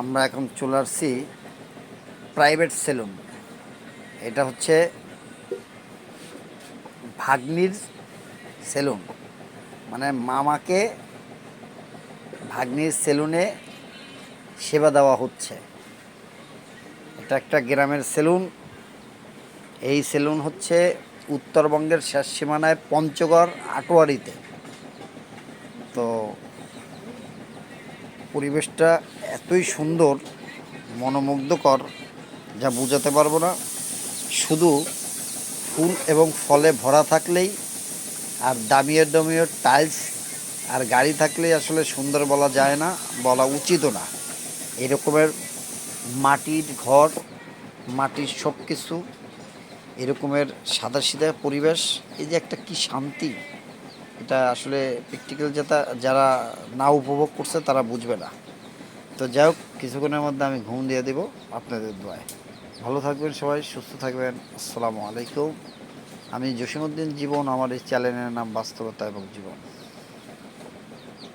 আমরা এখন চলে আসছি প্রাইভেট সেলুন এটা হচ্ছে ভাগ্নির সেলুন মানে মামাকে ভাগ্নির সেলুনে সেবা দেওয়া হচ্ছে। এটা একটা গ্রামের সেলুন এই সেলুন হচ্ছে উত্তরবঙ্গের শেষ সীমানায় পঞ্চগড় আটোয়ারিতে। তো পরিবেশটা এতই সুন্দর, মনোমুগ্ধকর, যা বোঝাতে পারব না। শুধু ফুল এবং ফলে ভরা থাকলেই, আর দামিয়ে দামিয়ে টাইলস আর গাড়ি থাকলেই আসলে সুন্দর বলা যায় না, বলা উচিতও না। এরকমের মাটির ঘর, মাটির সব কিছু এরকমের সাদা সিধা পরিবেশ, এই যে একটা কি শান্তি। এটা আসলে প্র্যাকটিক্যাল যেটা যারা না উপভোগ করছে তারা বুঝবে না। তো যাই হোক, কিছুক্ষণের মধ্যে আমি ঘুম দিয়ে দেব আপনাদের দোয়ায়। ভালো থাকবেন সবাই, সুস্থ থাকবেন। আসসালামু আলাইকুম। আমি জসিমউদ্দিন জীবন, আমার এই চ্যানেলের নাম বাস্তবতা এবং জীবন।